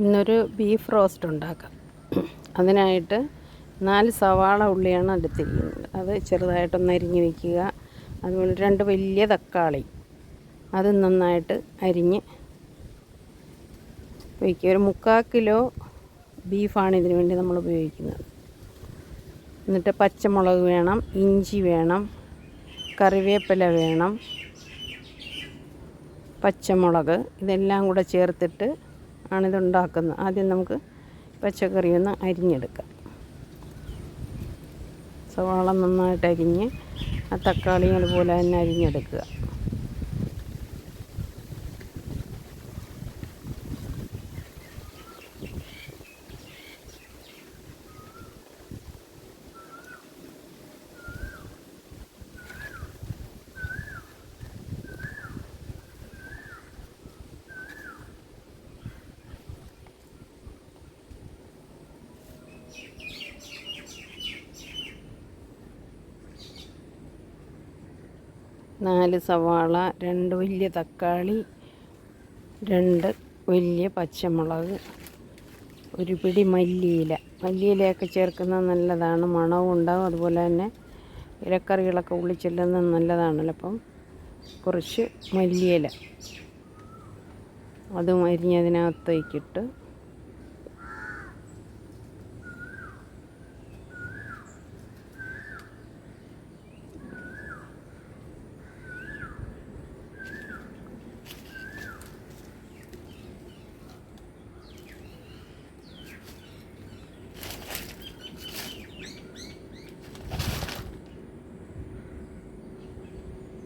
ഇന്നൊരു beef roast ഉണ്ടാക്കാം. അതിനായിട്ട് നാല് സവാള ഉള്ളിയാണ് എടുത്തിരിക്കുന്നത്. അത് ചെറുതായിട്ടൊന്ന് അരിഞ്ഞ് വയ്ക്കുക അതുപോലെ രണ്ട് വലിയ തക്കാളി. അത് നന്നായിട്ട് അരിഞ്ഞ് വയ്ക്കുക ഒരു മുക്കാൽ കിലോ ബീഫാണ് ഇതിനു വേണ്ടി നമ്മൾ ഉപയോഗിക്കുന്നത്. എന്നിട്ട് പച്ചമുളക് വേണം ഇഞ്ചി വേണം കറിവേപ്പില വേണം പച്ചമുളക് ഇതെല്ലാം കൂടെ ചേർത്തിട്ട് ആണിത് ഉണ്ടാക്കുന്നത് ആദ്യം നമുക്ക് പച്ചക്കറി ഒന്ന് അരിഞ്ഞെടുക്കാം. സവാള നന്നായിട്ട് അരിഞ്ഞ് ആ തക്കാളിയും അതുപോലെ തന്നെ അരിഞ്ഞെടുക്കുക. നാല് സവാള രണ്ട് വലിയ തക്കാളി രണ്ട് വലിയ പച്ചമുളക് ഒരു പിടി മല്ലിയില. മല്ലിയിലയൊക്കെ ചേർക്കുന്നത് നല്ലതാണ്. മണവും ഉണ്ടാവും. അതുപോലെ തന്നെ ഇലക്കറികളൊക്കെ ഉള്ളിച്ചെല്ലുന്നത് നല്ലതാണല്ലോ. അപ്പം കുറച്ച് മല്ലിയില. അതും അരിഞ്ഞതിനകത്തേക്കിട്ട്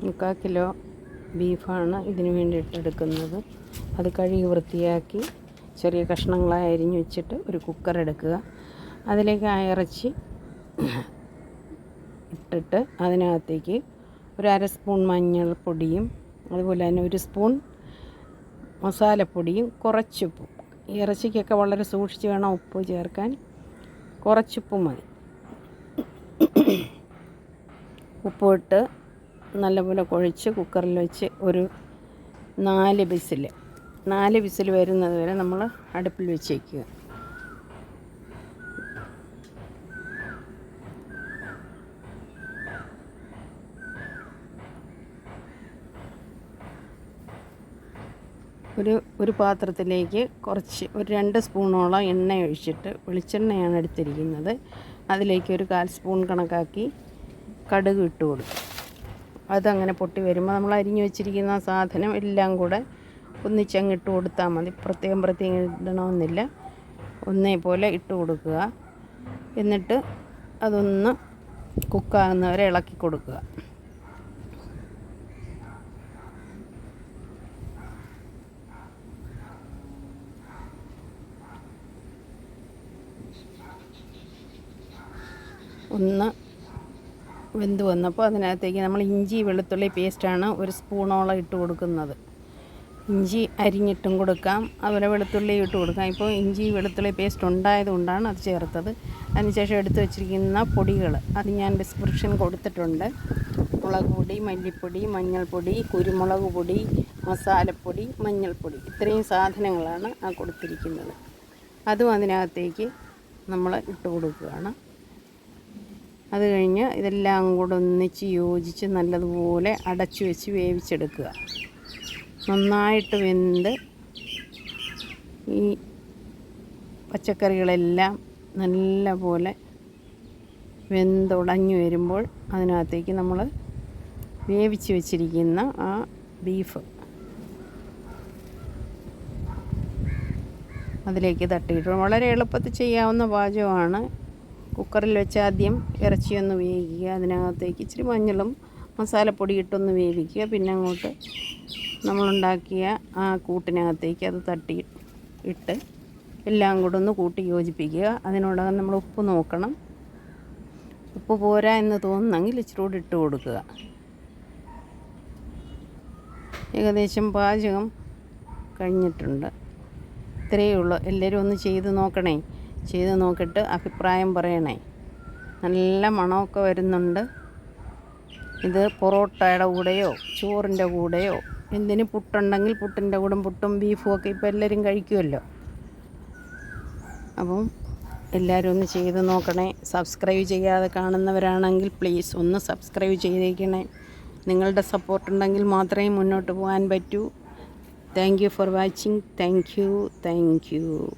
മുക്കാൽ കിലോ ബീഫാണ് ഇതിന് വേണ്ടിയിട്ട് എടുക്കുന്നത്. അത് കഴുകി വൃത്തിയാക്കി ചെറിയ കഷ്ണങ്ങളായി അരിഞ്ഞു വെച്ചിട്ട് ഒരു കുക്കർ എടുക്കുക. അതിലേക്ക് ആ ഇറച്ചി ഇട്ടിട്ട് അതിനകത്തേക്ക് ഒരു അര സ്പൂൺ മഞ്ഞൾപ്പൊടിയും അതുപോലെ തന്നെ ഒരു സ്പൂൺ മസാലപ്പൊടിയും കുറച്ചുപ്പും ഇറച്ചിക്കൊക്കെ വളരെ സൂക്ഷിച്ച് വേണം ഉപ്പ് ചേർക്കാൻ. കുറച്ചുപ്പ് മതി. ഉപ്പിട്ട് നല്ലപോലെ കുഴച്ച് കുക്കറിൽ വെച്ച് ഒരു നാല് വിസിൽ നാല് വിസിൽ വരുന്നത് വരെ നമ്മൾ അടുപ്പിൽ വെച്ചേക്കുക. ഒരു ഒരു പാത്രത്തിലേക്ക് കുറച്ച് ഒരു രണ്ട് സ്പൂണോളം എണ്ണ ഒഴിച്ചിട്ട് വെളിച്ചെണ്ണയാണ് എടുത്തിരിക്കുന്നത്. അതിലേക്ക് ഒരു കാൽ സ്പൂൺ കണക്കാക്കി കടുക് ഇട്ട് കൊടുക്കും അതങ്ങനെ പൊട്ടി വരുമ്പോൾ നമ്മൾ അരിഞ്ഞു വെച്ചിരിക്കുന്ന സാധനം എല്ലാം കൂടെ ഒന്നിച്ചങ്ങ് ഇട്ട് കൊടുത്താൽ മതി. പ്രത്യേകം പ്രത്യേകം ഇടണമെന്നില്ല. ഒന്നേ പോലെ ഇട്ട് കൊടുക്കുക. എന്നിട്ട് അതൊന്ന് കുക്കാകുന്നവരെ ഇളക്കി കൊടുക്കുക. ഒന്ന് വെന്ത് വന്നപ്പോൾ അതിനകത്തേക്ക് നമ്മൾ ഇഞ്ചി വെളുത്തുള്ളി പേസ്റ്റാണ് ഒരു സ്പൂണോളം ഇട്ട് കൊടുക്കുന്നത്. ഇഞ്ചി അരിഞ്ഞിട്ടും കൊടുക്കാം. അതുപോലെ വെളുത്തുള്ളി ഇട്ട് കൊടുക്കാം. ഇപ്പോൾ ഇഞ്ചി വെളുത്തുള്ളി പേസ്റ്റ് ഉണ്ടായതുകൊണ്ടാണ് അത് ചേർത്തത്. അതിനുശേഷം എടുത്തു വച്ചിരിക്കുന്ന പൊടികൾ അത് ഞാൻ ഡിസ്ക്രിപ്ഷൻ കൊടുത്തിട്ടുണ്ട്. മുളക് പൊടി മല്ലിപ്പൊടി മഞ്ഞൾപ്പൊടി കുരുമുളക് പൊടി മസാലപ്പൊടി മഞ്ഞൾപ്പൊടി. ഇത്രയും സാധനങ്ങളാണ് ആ കൊടുത്തിരിക്കുന്നത്. അതും അതിനകത്തേക്ക് നമ്മൾ ഇട്ട് കൊടുക്കുകയാണ്. അത് കഴിഞ്ഞ് ഇതെല്ലാം കൂടെ ഒന്നിച്ച് യോജിച്ച് നല്ലതുപോലെ അടച്ചു വെച്ച് വേവിച്ചെടുക്കുക. നന്നായിട്ട് വെന്ത് ഈ പച്ചക്കറികളെല്ലാം നല്ല പോലെ വെന്തുടഞ്ഞു വരുമ്പോൾ അതിനകത്തേക്ക് നമ്മൾ വേവിച്ച് വെച്ചിരിക്കുന്ന ആ ബീഫ് അതിലേക്ക് തട്ടിയിട്ട് വളരെ എളുപ്പത്തിൽ ചെയ്യാവുന്ന പാചകമാണ്. കുക്കറിൽ വെച്ച് ആദ്യം ഇറച്ചിയൊന്ന് വേവിക്കുക. അതിനകത്തേക്ക് ഇച്ചിരി മഞ്ഞളും മസാലപ്പൊടി ഇട്ടൊന്ന് വേവിക്കുക. പിന്നെ അങ്ങോട്ട് നമ്മളുണ്ടാക്കിയ ആ കൂട്ടിനകത്തേക്ക് അത് തട്ടി ഇട്ട് എല്ലാം കൂടെ ഒന്ന് കൂട്ടി യോജിപ്പിക്കുക. അതിനോടകം നമ്മൾ ഉപ്പ് നോക്കണം. ഉപ്പ് പോരാ എന്ന് തോന്നുന്നെങ്കിൽ ഇച്ചിരി കൂടി ഇട്ട് കൊടുക്കുക. ഏകദേശം പാചകം കഴിഞ്ഞിട്ടുണ്ട്. ഇത്രയേ ഉള്ളൂ. എല്ലാവരും ഒന്ന് ചെയ്ത് നോക്കണേ. ചെയ്ത് നോക്കിയിട്ട് അഭിപ്രായം പറയണേ. നല്ല മണമൊക്കെ വരുന്നുണ്ട്. ഇത് പൊറോട്ടയുടെ കൂടെയോ ചോറിന്റെ കൂടെയോ എന്തിന് പുട്ടുണ്ടെങ്കിൽ പുട്ടിന്റെ കൂടെ പുട്ടും ബീഫും ഒക്കെ ഇപ്പോൾ എല്ലാവരും കഴിക്കുമല്ലോ. അപ്പം എല്ലാവരും ഒന്ന് ചെയ്ത് നോക്കണേ. സബ്സ്ക്രൈബ് ചെയ്യാതെ കാണുന്നവരാണെങ്കിൽ പ്ലീസ് ഒന്ന് സബ്സ്ക്രൈബ് ചെയ്തേക്കണേ. നിങ്ങളുടെ സപ്പോർട്ട് ഉണ്ടെങ്കിൽ മാത്രമേ മുന്നോട്ട് പോകാൻ പറ്റൂ. Thank you for watching thank you thank you